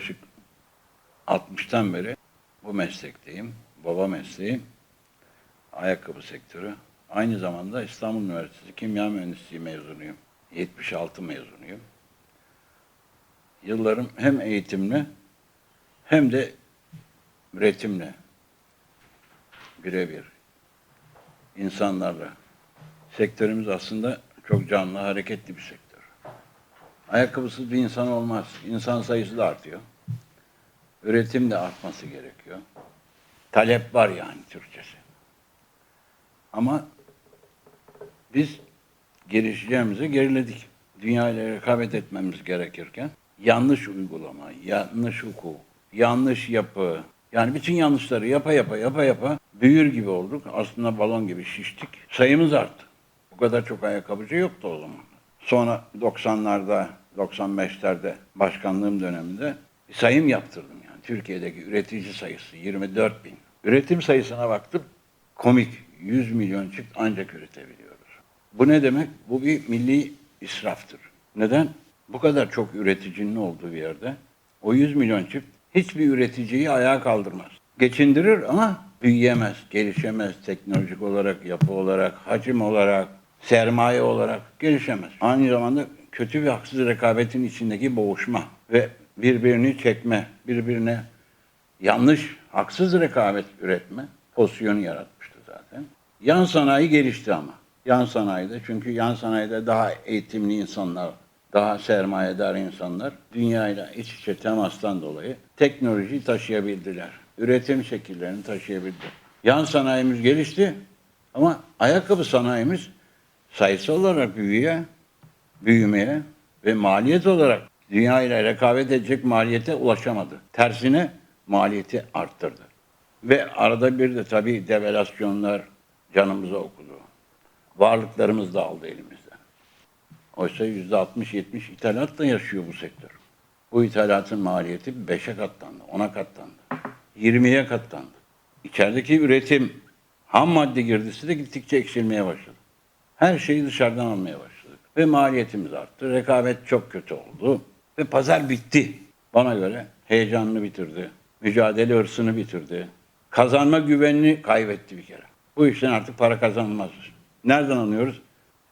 yaklaşık 60'tan beri bu meslekteyim. Baba mesleği ayakkabı sektörü. Aynı zamanda İstanbul Üniversitesi Kimya Mühendisliği mezunuyum. 76 mezunuyum. Yıllarım hem eğitimle hem de üretimle birebir insanlarla. Sektörümüz aslında çok canlı, hareketli bir sektör. Ayakkabısız bir insan olmaz. İnsan sayısı da artıyor. Üretim de artması gerekiyor. Talep var yani Türkçesi. Ama biz gelişeceğimize geriledik. Dünya ile rekabet etmemiz gerekirken yanlış uygulama, yanlış hukuk, yanlış yapı, yani bütün yanlışları yapa yapa yapa yapa büyür gibi olduk. Aslında balon gibi şiştik. Sayımız arttı. Bu kadar çok ayakkabıcı yoktu o zaman. Sonra 90'larda, 95'lerde başkanlığım döneminde sayım yaptırdım yani. Türkiye'deki üretici sayısı 24 bin. Üretim sayısına baktım. Komik 100 milyon çift ancak üretebiliyoruz. Bu ne demek? Bu bir milli israftır. Neden? Bu kadar çok üreticinin olduğu bir yerde o 100 milyon çift hiçbir üreticiyi ayağa kaldırmaz. Geçindirir ama büyüyemez, gelişemez teknolojik olarak, yapı olarak, hacim olarak, sermaye olarak gelişemez. Aynı zamanda kötü bir haksız rekabetin içindeki boğuşma ve birbirini çekme, birbirine yanlış, haksız rekabet üretme pozisyonu yaratmıştı zaten. Yan sanayi gelişti ama. Yan sanayide çünkü yan sanayide daha eğitimli insanlar, daha sermayedar insanlar dünyayla iç içe temastan dolayı teknolojiyi taşıyabildiler. Üretim şekillerini taşıyabildiler. Yan sanayimiz gelişti ama ayakkabı sanayimiz sayısal olarak büyüye, büyümeye ve maliyet olarak dünya ile rekabet edecek maliyete ulaşamadı. Tersine maliyeti arttırdı. Ve arada bir de tabii devalüasyonlar canımıza okudu. Varlıklarımız da aldı elimizden. Oysa yüzde 60-70 ithalatla yaşıyor bu sektör. Bu ithalatın maliyeti 5'e katlandı, 10'a katlandı, 20'ye katlandı. İçerideki üretim, ham madde girdisi de gittikçe eksilmeye başladı. Her şeyi dışarıdan almaya başladık. Ve maliyetimiz arttı. Rekabet çok kötü oldu. Ve pazar bitti. Bana göre heyecanını bitirdi. Mücadele hırsını bitirdi. Kazanma güvenini kaybetti bir kere. Bu işten artık para kazanılmaz. Nereden anlıyoruz?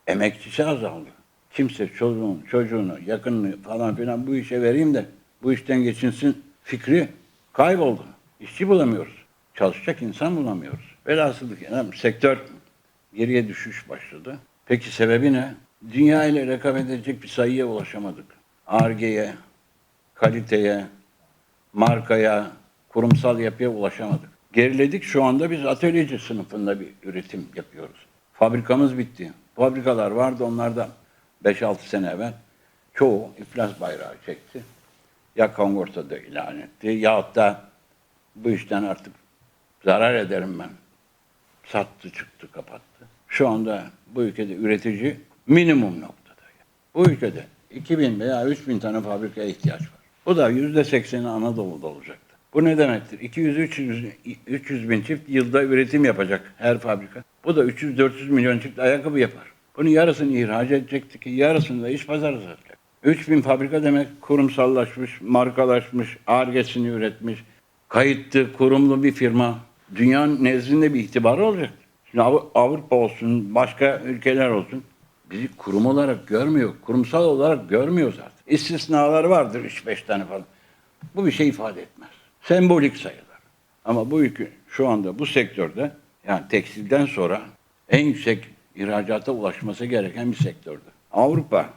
Emekçisi azaldı. Kimse çocuğunu, çocuğunu, yakınını falan filan bu işe vereyim de bu işten geçinsin fikri kayboldu. İşçi bulamıyoruz. Çalışacak insan bulamıyoruz. Velhasıl kelam sektör geriye düşüş başladı. Peki sebebi ne? Dünya ile rekabet edecek bir sayıya ulaşamadık. Arge'ye, kaliteye, markaya, kurumsal yapıya ulaşamadık. Geriledik şu anda biz atölyeci sınıfında bir üretim yapıyoruz. Fabrikamız bitti. Fabrikalar vardı onlarda 5-6 sene evvel. Çoğu iflas bayrağı çekti. Ya Kongorta'da ilan etti yahut da bu işten artık zarar ederim ben. Sattı çıktı kapattı. Şu anda bu ülkede üretici minimum noktada. Bu ülkede 2000 veya 3000 tane fabrikaya ihtiyaç var. Bu da yüzde sekseni Anadolu'da olacaktı. Bu ne demektir? 200-300 300 bin çift yılda üretim yapacak her fabrika. Bu da 300-400 milyon çift ayakkabı yapar. Bunun yarısını ihraç edecekti ki yarısını da iç pazarı satacak. 3000 fabrika demek kurumsallaşmış, markalaşmış, argesini üretmiş, kayıtlı, kurumlu bir firma. Dünyanın nezdinde bir itibarı olacak. Şimdi Av- Avrupa olsun, başka ülkeler olsun. Bizi kurum olarak görmüyor, kurumsal olarak görmüyor zaten. İstisnalar vardır 3-5 tane falan. Bu bir şey ifade etmez. Sembolik sayılır. Ama bu ülke şu anda bu sektörde yani tekstilden sonra en yüksek ihracata ulaşması gereken bir sektördü. Avrupa,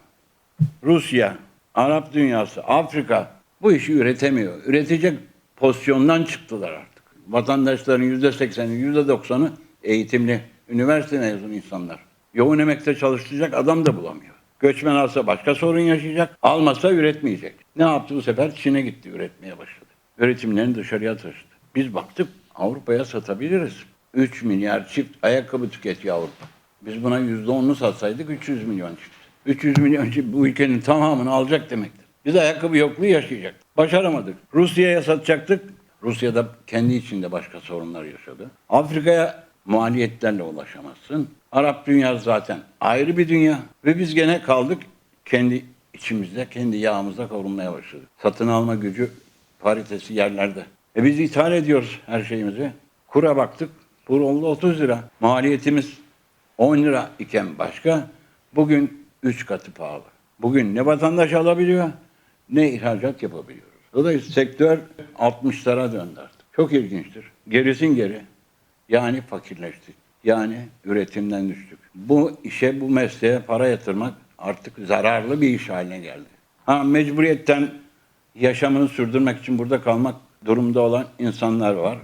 Rusya, Arap dünyası, Afrika bu işi üretemiyor. Üretecek pozisyondan çıktılar artık. Vatandaşların yüzde sekseni, yüzde doksanı eğitimli, üniversite mezunu insanlar. Yoğun emekte çalıştıracak adam da bulamıyor. Göçmen alsa başka sorun yaşayacak, almasa üretmeyecek. Ne yaptı bu sefer? Çin'e gitti, üretmeye başladı. Üretimlerini dışarıya taşıdı. Biz baktık Avrupa'ya satabiliriz. 3 milyar çift ayakkabı tüketiyor Avrupa. Biz buna %10'unu satsaydık 300 milyon çift. 300 milyon çift bu ülkenin tamamını alacak demektir. Biz ayakkabı yokluğu yaşayacaktık. Başaramadık. Rusya'ya satacaktık. Rusya'da kendi içinde başka sorunlar yaşadı. Afrika'ya maliyetlerle ulaşamazsın. Arap dünyası zaten ayrı bir dünya. Ve biz gene kaldık kendi içimizde kendi yağımızda kavrulmaya başladı. Satın alma gücü paritesi yerlerde. E biz ithal ediyoruz her şeyimizi. Kura baktık. Kur oldu 30 lira. Maliyetimiz 10 lira iken başka. Bugün 3 katı pahalı. Bugün ne vatandaş alabiliyor ne ihracat yapabiliyoruz. Dolayısıyla sektör 60'lara döndü artık. Çok ilginçtir. Gerisin geri. Yani fakirleştik. Yani üretimden düştük. Bu işe, bu mesleğe para yatırmak artık zararlı bir iş haline geldi. Ha mecburiyetten yaşamını sürdürmek için burada kalmak durumda olan insanlar var.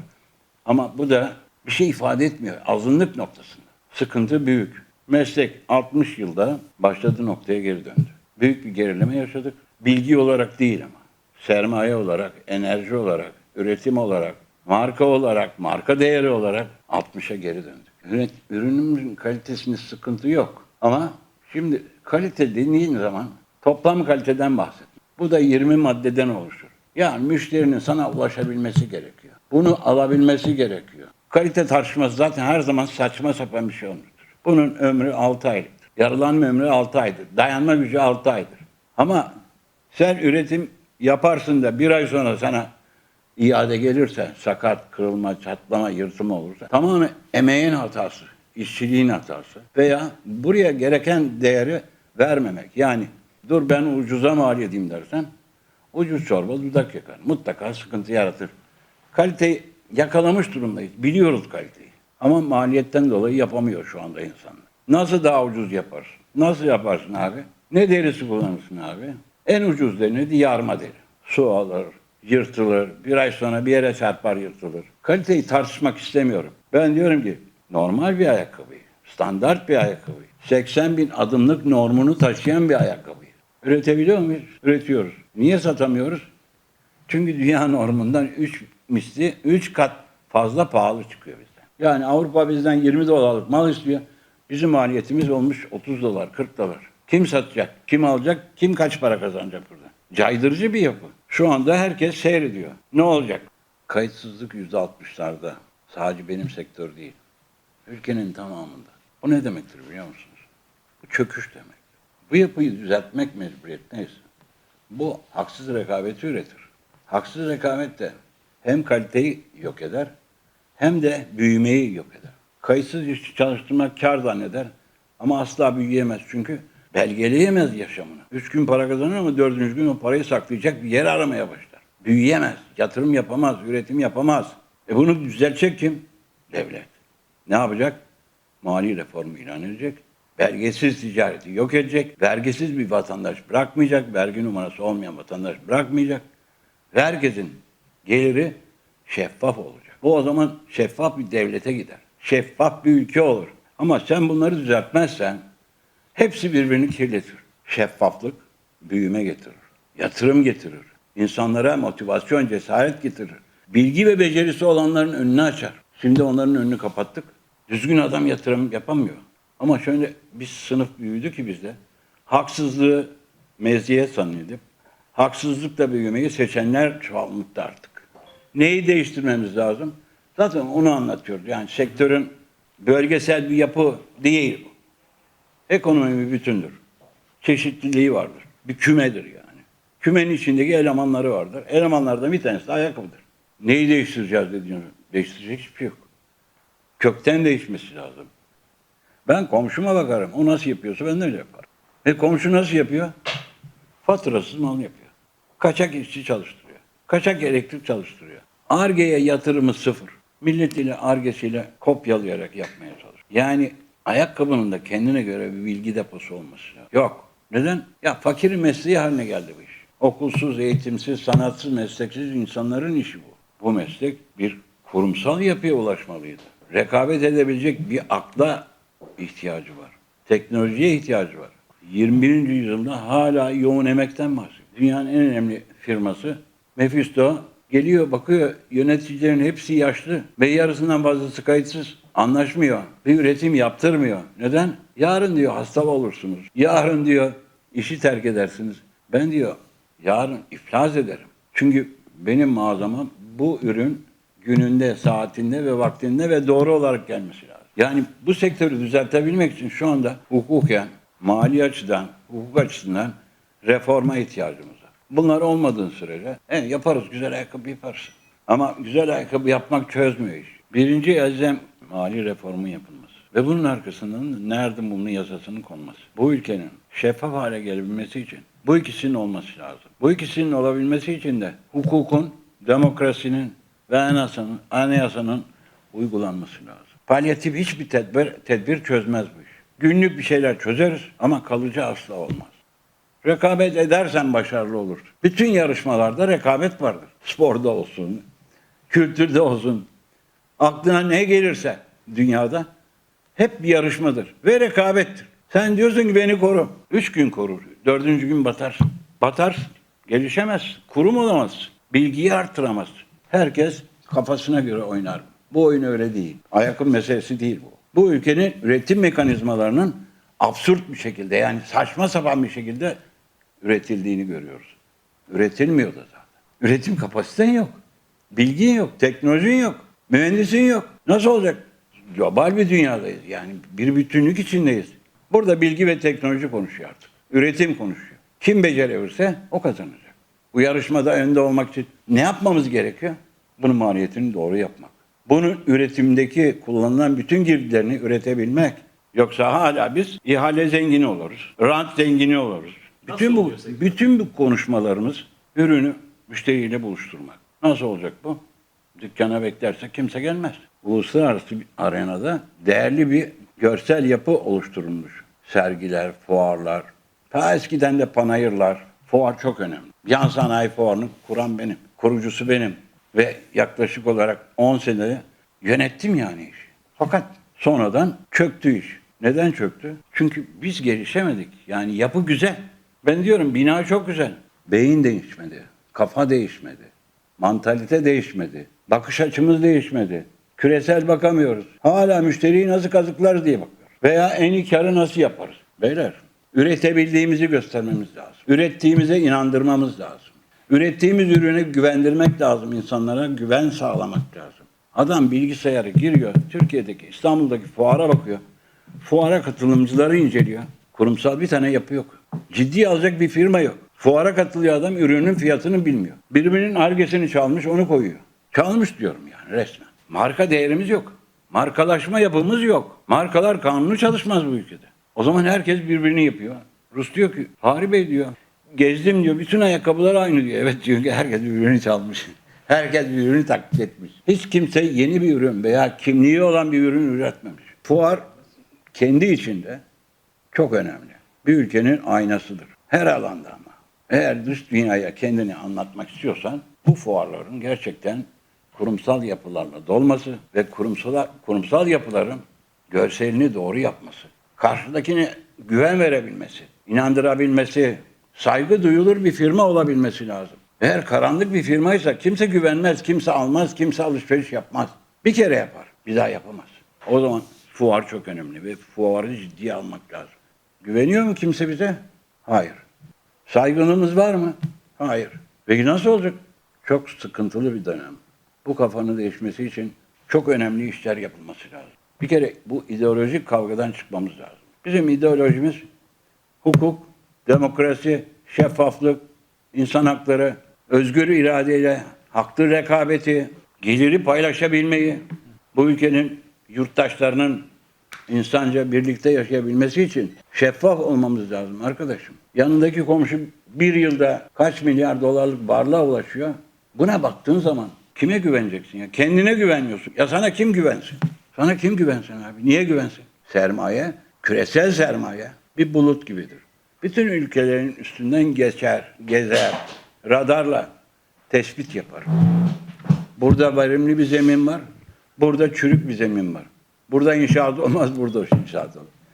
Ama bu da bir şey ifade etmiyor. Azınlık noktasında. Sıkıntı büyük. Meslek 60 yılda başladığı noktaya geri döndü. Büyük bir gerileme yaşadık. Bilgi olarak değil ama. Sermaye olarak, enerji olarak, üretim olarak, marka olarak, marka değeri olarak 60'a geri döndük. Üret, ürünümüzün kalitesinde sıkıntı yok. Ama şimdi kalite dediğin zaman toplam kaliteden bahset. Bu da 20 maddeden oluşur. Yani müşterinin sana ulaşabilmesi gerekiyor. Bunu alabilmesi gerekiyor. Kalite tartışması zaten her zaman saçma sapan bir şey olmuştur. Bunun ömrü 6 aylıktır. Yarılanma ömrü 6 aydır. Dayanma gücü 6 aydır. Ama sen üretim yaparsın da bir ay sonra sana iade gelirse, sakat, kırılma, çatlama, yırtılma olursa tamamen emeğin hatası, işçiliğin hatası veya buraya gereken değeri vermemek. Yani dur ben ucuza mal edeyim dersen ucuz çorba dudak yakar. Mutlaka sıkıntı yaratır. Kaliteyi yakalamış durumdayız. Biliyoruz kaliteyi. Ama maliyetten dolayı yapamıyor şu anda insanlar. Nasıl daha ucuz yaparsın? Nasıl yaparsın abi? Ne derisi kullanırsın abi? En ucuz deri nedir? Yarma deri. Su alır, yırtılır, bir ay sonra bir yere çarpar yırtılır. Kaliteyi tartışmak istemiyorum. Ben diyorum ki normal bir ayakkabıyı, standart bir ayakkabıyı, 80 bin adımlık normunu taşıyan bir ayakkabıyı üretebiliyor muyuz? Üretiyoruz. Niye satamıyoruz? Çünkü dünya normundan 3 misli, 3 kat fazla pahalı çıkıyor bizden. Yani Avrupa bizden 20 dolarlık mal istiyor. Bizim maliyetimiz olmuş 30 dolar, 40 dolar. Kim satacak? Kim alacak? Kim kaç para kazanacak burada? Caydırıcı bir yapı. Şu anda herkes seyrediyor. Ne olacak? Kayıtsızlık %60'larda. Sadece benim sektör değil. Ülkenin tamamında. Bu ne demektir biliyor musunuz? Bu çöküş demek. Bu yapıyı düzeltmek mecburiyetteyiz. Bu haksız rekabeti üretir. Haksız rekabet de hem kaliteyi yok eder hem de büyümeyi yok eder. Kayıtsız işçi çalıştırmak kar zanneder ama asla büyüyemez çünkü belgeleyemez yaşamını. Üç gün para kazanır ama dördüncü gün o parayı saklayacak bir yer aramaya başlar. Büyüyemez, yatırım yapamaz, üretim yapamaz. E bunu düzeltecek kim? Devlet. Ne yapacak? Mali reformu ilan edecek. Belgesiz ticareti yok edecek. Vergisiz bir vatandaş bırakmayacak. Vergi numarası olmayan vatandaş bırakmayacak. Herkesin geliri şeffaf olacak. Bu o zaman şeffaf bir devlete gider. Şeffaf bir ülke olur. Ama sen bunları düzeltmezsen hepsi birbirini kirletir. Şeffaflık büyüme getirir. Yatırım getirir. İnsanlara motivasyon, cesaret getirir. Bilgi ve becerisi olanların önünü açar. Şimdi onların önünü kapattık. Düzgün adam yatırım yapamıyor. Ama şöyle bir sınıf büyüdü ki bizde. Haksızlığı meziyet sanıyorduk. Haksızlıkla büyümeyi seçenler çoğalmıştı artık. Neyi değiştirmemiz lazım? Zaten onu anlatıyoruz. Yani sektörün bölgesel bir yapı değil. Ekonomi bir bütündür. Çeşitliliği vardır. Bir kümedir yani. Kümenin içindeki elemanları vardır. Elemanlardan bir tanesi de ayakkabıdır. Neyi değiştireceğiz dediğini değiştirecek hiçbir şey yok. Kökten değişmesi lazım. Ben komşuma bakarım. O nasıl yapıyorsa ben de öyle yaparım. E komşu nasıl yapıyor? Faturasız mal yapıyor. Kaçak işçi çalıştırıyor. Kaçak elektrik çalıştırıyor. Arge'ye yatırımı sıfır. Milletiyle argesiyle kopyalayarak yapmaya çalışıyor. Yani ayakkabının da kendine göre bir bilgi deposu olması lazım. Yok. Neden? Ya fakirin mesleği haline geldi bu iş. Okulsuz, eğitimsiz, sanatsız, mesleksiz insanların işi bu. Bu meslek bir kurumsal yapıya ulaşmalıydı. Rekabet edebilecek bir akla ihtiyacı var. Teknolojiye ihtiyacı var. 21. yüzyılda hala yoğun emekten bahsediyor. Dünyanın en önemli firması Mephisto geliyor bakıyor yöneticilerin hepsi yaşlı ve yarısından fazlası kayıtsız. Anlaşmıyor. Bir üretim yaptırmıyor. Neden? Yarın diyor hasta olursunuz. Yarın diyor işi terk edersiniz. Ben diyor yarın iflas ederim. Çünkü benim mağazama bu ürün gününde, saatinde ve vaktinde ve doğru olarak gelmesi lazım. Yani bu sektörü düzeltebilmek için şu anda hukuken, mali açıdan, hukuk açısından reforma ihtiyacımız var. Bunlar olmadığın sürece e, yaparız, güzel ayakkabı yaparız. Ama güzel ayakkabı yapmak çözmüyor iş. Birinci elzem mali reformun yapılması. Ve bunun arkasından nerede bunun yasasının konması. Bu ülkenin şeffaf hale gelebilmesi için bu ikisinin olması lazım. Bu ikisinin olabilmesi için de hukukun, demokrasinin ve anayasanın, anayasanın uygulanması lazım. Palyatif hiçbir tedbir, tedbir çözmez bu iş. Günlük bir şeyler çözeriz ama kalıcı asla olmaz. Rekabet edersen başarılı olur. Bütün yarışmalarda rekabet vardır. Sporda olsun, kültürde olsun, aklına ne gelirse dünyada hep bir yarışmadır ve rekabettir. Sen diyorsun ki beni koru. Üç gün korur. Dördüncü gün batarsın. Batarsın. Gelişemezsin. Kurum olamazsın. Bilgiyi arttıramazsın. Herkes kafasına göre oynar. Bu oyun öyle değil. Ayakkabı meselesi değil bu. Bu ülkenin üretim mekanizmalarının absürt bir şekilde yani saçma sapan bir şekilde üretildiğini görüyoruz. Üretilmiyor da zaten. Üretim kapasiten yok. Bilgin yok, teknolojin yok, mühendisin yok. Nasıl olacak? Global bir dünyadayız. Yani bir bütünlük içindeyiz. Burada bilgi ve teknoloji konuşuyor artık. Üretim konuşuyor. Kim becerebilirse o kazanacak. Bu yarışmada önde olmak için ne yapmamız gerekiyor? Bunun maliyetini doğru yapmak. Bunun üretimdeki kullanılan bütün girdilerini üretebilmek. Yoksa hala biz ihale zengini oluruz. Rant zengini oluruz. Bütün bu, bütün bu konuşmalarımız ürünü müşteriyle buluşturmak. Nasıl olacak bu? Dükkana beklerse kimse gelmez. Uluslararası arenada değerli bir görsel yapı oluşturulmuş. Sergiler, fuarlar, ta eskiden de panayırlar. Fuar çok önemli. Yan sanayi fuarını kuran benim. Kurucusu benim. Ve yaklaşık olarak 10 sene yönettim yani işi. Fakat sonradan çöktü iş. Neden çöktü? Çünkü biz gelişemedik. Yani yapı güzel. Ben diyorum bina çok güzel. Beyin değişmedi. Kafa değişmedi. Mantalite değişmedi. Bakış açımız değişmedi. Küresel bakamıyoruz. Hala müşteriyi nasıl kazıklarız diye bakıyoruz. Veya en iyi karı nasıl yaparız? Beyler, üretebildiğimizi göstermemiz lazım. Ürettiğimize inandırmamız lazım. Ürettiğimiz ürüne güvendirmek lazım. insanlara güven sağlamak lazım. Adam bilgisayara giriyor. Türkiye'deki, İstanbul'daki fuara bakıyor. Fuara katılımcıları inceliyor. Kurumsal bir tane yapı yok. Ciddi alacak bir firma yok. Fuara katılıyor adam ürünün fiyatını bilmiyor. Birbirinin argesini çalmış onu koyuyor. Çalmış diyorum yani resmen. Marka değerimiz yok. Markalaşma yapımız yok. Markalar kanunu çalışmaz bu ülkede. O zaman herkes birbirini yapıyor. Rus diyor ki Fahri Bey diyor gezdim diyor bütün ayakkabılar aynı diyor. Evet diyor ki herkes birbirini çalmış. Herkes birbirini taklit etmiş. Hiç kimse yeni bir ürün veya kimliği olan bir ürün üretmemiş. Fuar kendi içinde çok önemli. Bir ülkenin aynasıdır. Her alanda ama. Eğer dış dünyaya kendini anlatmak istiyorsan bu fuarların gerçekten kurumsal yapılarla dolması ve kurumsal, kurumsal yapıların görselini doğru yapması. Karşıdakine güven verebilmesi, inandırabilmesi, saygı duyulur bir firma olabilmesi lazım. Eğer karanlık bir firmaysa kimse güvenmez, kimse almaz, kimse alışveriş yapmaz. Bir kere yapar, bir daha yapamaz. O zaman fuar çok önemli ve fuarı ciddiye almak lazım. Güveniyor mu kimse bize? Hayır. Saygınlığımız var mı? Hayır. Peki nasıl olacak? Çok sıkıntılı bir dönem. Bu kafanın değişmesi için çok önemli işler yapılması lazım. Bir kere bu ideolojik kavgadan çıkmamız lazım. Bizim ideolojimiz hukuk, demokrasi, şeffaflık, insan hakları, özgür iradeyle haklı rekabeti, geliri paylaşabilmeyi, bu ülkenin yurttaşlarının insanca birlikte yaşayabilmesi için şeffaf olmamız lazım arkadaşım. Yanındaki komşu bir yılda kaç milyar dolarlık varlığa ulaşıyor. Buna baktığın zaman kime güveneceksin ya? Kendine güvenmiyorsun. Ya sana kim güvensin? Sana kim güvensin abi? Niye güvensin? Sermaye, küresel sermaye bir bulut gibidir. Bütün ülkelerin üstünden geçer, gezer, radarla tespit yapar. Burada verimli bir zemin var, burada çürük bir zemin var. Burada inşaat olmaz, burada inşaat olur.